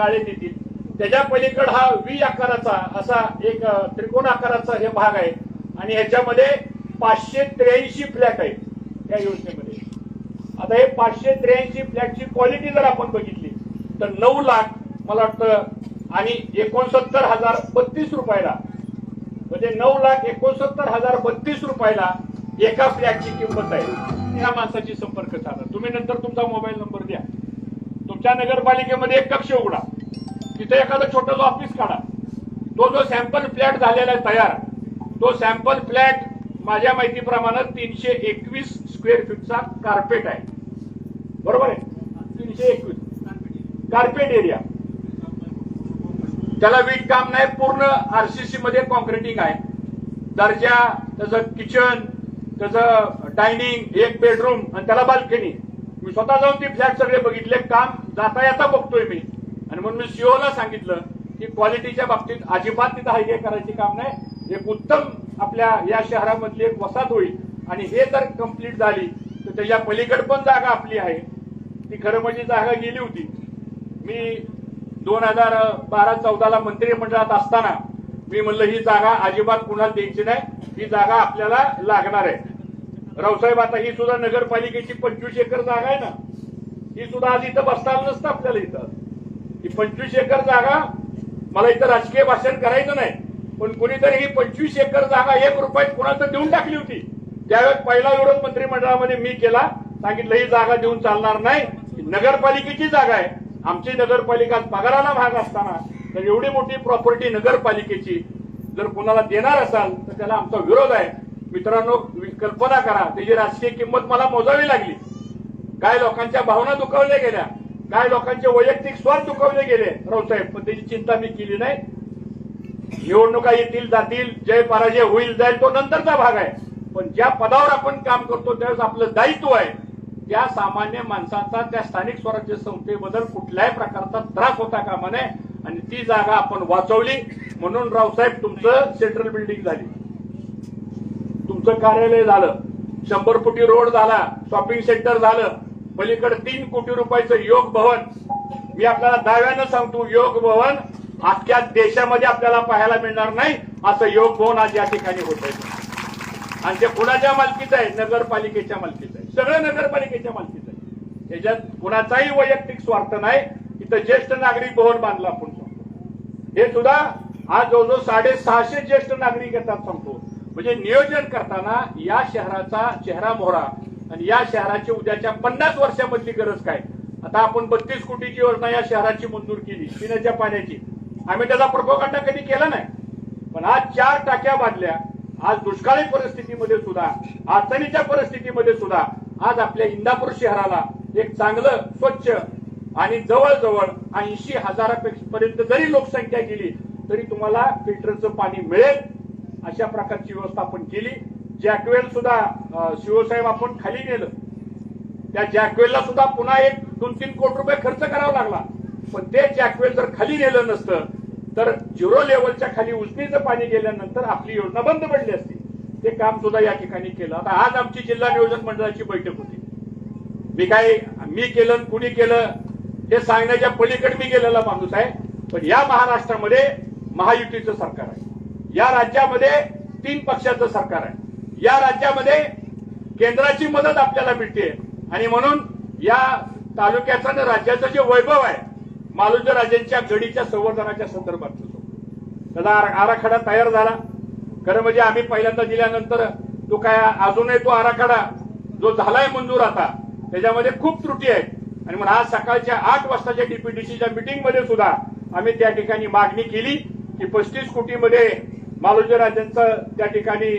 काळे देतील त्याच्या पलीकड हा व्ही आकाराचा असा एक त्रिकोण आकाराचा हे भाग आहे. आणि ह्याच्यामध्ये पाचशे त्र्याऐंशी फ्लॅट आहेत या योजनेमध्ये. आता हे पाचशे त्र्याऐंशी फ्लॅटची क्वालिटी जर आपण बघितली तर नऊ लाख मला वाटतं आणि एकोणसत्तर हजार बत्तीस रुपयाला म्हणजे नऊ लाख एकोणसत्तर हजार बत्तीस रुपयाला एका फ्लॅटची किंमत आहे. या माणसाची संपर्क साधा. तुम्ही नंतर तुमचा मोबाईल नंबर द्या. तुमच्या नगरपालिकेमध्ये एक कक्ष उघडा. तिथे एखादं छोटंसं ऑफिस काढा. तो जो सॅम्पल फ्लॅट झालेला आहे तयार तो सॅम्पल फ्लॅट माझ्या माहितीप्रमाणे तीनशे एकवीस स्क्वेअर फीटचा कार्पेट आहे. बरोबर आहे? तीनशे एकवीस. कार्पेट एरिया त्याला वीट काम नाही पूर्ण आरसीसी मध्ये कॉन्क्रिटिंग आहे. दर्जा त्याचं किचन त्याचं डायनिंग एक बेडरूम आणि त्याला बाल्कनी मी स्वतः जाऊन ते फ्लॅट सगळे बघितले काम जाता येता बघतोय मी. आणि म्हणून मी सीओला सांगितलं की क्वालिटीच्या बाबतीत अजिबात तिथं हायगे करायचे काम नाही. एक उत्तम आपल्या या शहरामधली एक वसाहत होईल. आणि हे जर कंप्लीट झाली तर त्याच्या पलीकड पण जागा आपली आहे. ती खरं म्हणजे जागा गेली होती. मी दोन हजार बारा चौदाला मंत्रिमंडळात असताना मी म्हणलं ही जागा अजिबात कुणाला द्यायची नाही. ही जागा आपल्याला लागणार आहे. रावसाहेब आता ही सुद्धा नगरपालिकेची पंचवीस एकर जागा आहे ना ही सुद्धा आज इथं बसता आलं नसतं आपल्याला इथं. ही पंचवीस एकर जागा मला इथं राजकीय भाषण करायचं नाही पण कोणीतरी ही पंचवीस एकर जागा एक रुपयात कुणाचं देऊन टाकली होती. त्यावेळेस पहिला विरोध मंत्रिमंडळामध्ये मी केला सांगितलं ही जागा देऊन चालणार नाही नगरपालिकेची जागा आहे. आमची नगरपालिका पगाराला भाग असताना तर एवढी मोठी प्रॉपर्टी नगरपालिकेची जर कुणाला देणार असाल तर त्याला आमचा विरोध आहे. मित्रांनो कल्पना करा त्याची राजकीय किंमत मला मोजावी लागली. काय लोकांच्या भावना दुखावल्या गेल्या काय लोकांचे वैयक्तिक स्वार्थ दुखावले गेले. रावसाहेब पण त्याची चिंता मी केली नाही. निवडणुका येतील जातील जय पराजय होईल जाईल तो नंतरचा भाग आहे. पण ज्या पदावर आपण काम करतो त्यावेळेस आपलं दायित्व आहे. त्या सामान्य माणसाचा त्या स्थानिक स्वराज्य संस्थेबद्दल कुठल्याही प्रकारचा त्रास होता कामा नये. आणि ती जागा आपण वाचवली. म्हणून रावसाहेब तुमचं सेंट्रल बिल्डिंग झाली. तुमचं कार्यालय झालं. शंभर फुटी रोड झाला शॉपिंग सेंटर झालं. पलीकडे तीन कोटी रुपयाचं योग भवन. मी आपल्याला दाव्यानं सांगतो योग भवन अख्ख्या देशामध्ये आपल्याला पाहायला मिळणार नाही असं योग भवन आज या ठिकाणी होत आहे. आणि ते कुणाच्या मालकीचं आहे नगरपालिकेच्या मालकीचं आहे. सगळं नगरपालिकेच्या मालकीचं आहे. त्याच्यात कुणाचाही वैयक्तिक स्वार्थ नाही. इथं ज्येष्ठ नागरिक भवन बांधला आपण सांगतो. हे सुद्धा आज जवळजवळ साडेसहाशे ज्येष्ठ नागरिक येतात सांगतो. म्हणजे नियोजन करताना या शहराचा चेहरा मोहरा आणि या शहराची उद्याच्या पन्नास वर्षामधली गरज काय? आता आपण बत्तीस कोटीची योजना या शहराची मंजूर केली पिण्याच्या पाण्याची. आम्ही त्याचा प्रपोकांडा कधी केला नाही. पण आज चार टाक्या बांधल्या आज दुष्काळी परिस्थितीमध्ये सुद्धा अडचणीच्या परिस्थितीमध्ये सुद्धा आज आपल्या इंदापूर शहराला एक चांगलं स्वच्छ आणि जवळजवळ ऐंशी हजारापर्यंत जरी लोकसंख्या गेली तरी तुम्हाला फिल्टरचं पाणी मिळेल. अशा प्रकारची व्यवस्था आपण केली. जॅकवेल सुद्धा शिवसाहेब आपण खाली नेलं. त्या जॅकवेलला सुद्धा पुन्हा एक दोन तीन कोटी रुपये खर्च करावा लागला. पण ते जॅकवेल जर खाली नेलं नसतं तर झिरो लेवलच्या खाली उजनीचं पाणी गेल्यानंतर आपली योजना बंद पडली असती. ते काम सुद्धा या ठिकाणी केलं. आता आज आमची जिल्हा नियोजन मंडळाची बैठक होती. मी काय मी केलं कुणी केलं हे सांगण्याच्या पलीकडे मी गेलेला माणूस आहे. पण या महाराष्ट्रामध्ये महायुतीचं सरकार आहे. या राज्यामध्ये तीन पक्षाचं सरकार आहे. या राज्यामध्ये केंद्राची मदत आपल्याला मिळते. आणि म्हणून या तालुक्याचं आणि राज्याचं जे वैभव आहे मालुजा राजांच्या गडीच्या संवर्धनाच्या संदर्भात. त्याचा आराखडा तयार झाला. खरं म्हणजे आम्ही पहिल्यांदा दिल्यानंतर तो काय अजूनही तो आराखडा जो झालाय मंजूर आता त्याच्यामध्ये खूप त्रुटी आहेत. आणि म्हणून आज सकाळच्या आठ वाजताच्या डीपीडीसीच्या मिटिंगमध्ये सुद्धा आम्ही त्या ठिकाणी मागणी केली की पस्तीस कोटीमध्ये मालोजी राजांचं त्या ठिकाणी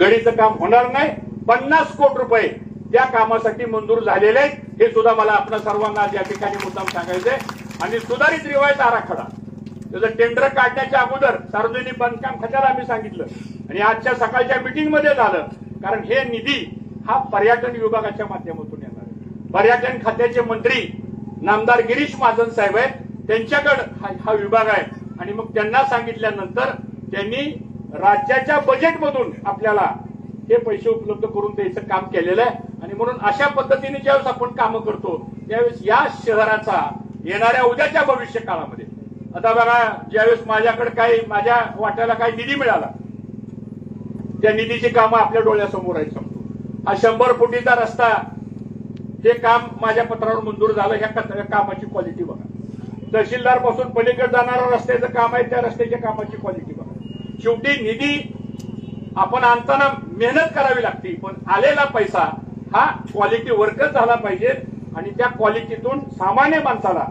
गडीचं काम होणार नाही. पन्नास कोटी रुपये त्या कामासाठी मंजूर झालेले आहेत. हे सुद्धा मला आपल्या सर्वांना या ठिकाणी मुद्दाम सांगायचंय. आणि सुधारित रिवायत आराखडा. त्याचं टेंडर काढण्याच्या अगोदर सार्वजनिक बांधकाम खात्याला आम्ही सांगितलं. आणि आजच्या सकाळच्या मीटिंगमध्ये झालं. कारण हे निधी हा पर्यटन विभागाच्या माध्यमातून येणार आहे. पर्यटन खात्याचे मंत्री नामदार गिरीश महाजन साहेब आहेत. त्यांच्याकडे हा हा विभाग आहे. आणि मग त्यांना सांगितल्यानंतर त्यांनी राज्याच्या बजेटमधून आपल्याला हे पैसे उपलब्ध करून द्यायचं काम केलेलं आहे. आणि म्हणून अशा पद्धतीने ज्यावेळेस आपण कामं करतो त्यावेळेस या शहराचा येणाऱ्या उद्याच्या भविष्य काळामध्ये. आता बघा ज्यावेळेस माझ्याकडे काही माझ्या वाट्याला काही निधी मिळाला त्या निधीची कामं आपल्या डोळ्यासमोर आहेत समजू हा शंभर फुटीचा रस्ता हे काम माझ्या पत्रावर मंजूर झालं ह्या कामाची क्वालिटी बघा. तहसीलदारपासून पलीकडे जाणारा रस्त्याचं काम आहे त्या रस्त्याच्या कामाची क्वालिटी बघा. शेवटी निधी आपण आणताना मेहनत करावी लागते पण आलेला पैसा हा क्वालिटी वर्कच झाला पाहिजे आणि त्या क्वालिटीतून सामान्य माणसाला